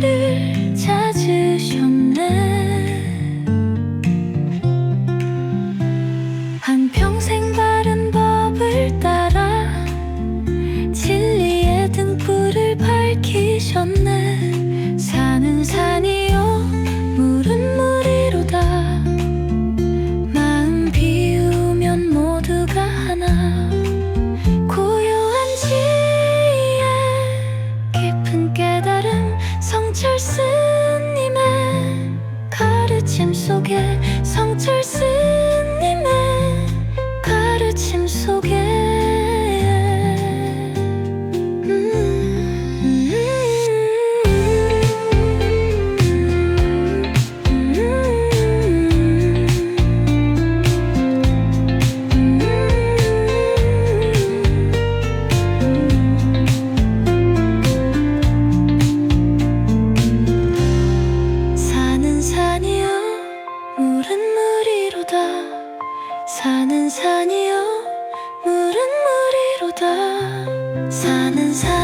나를 가르침 속에 성철스 산은 산이요. 물은 물이로다. 산은 산.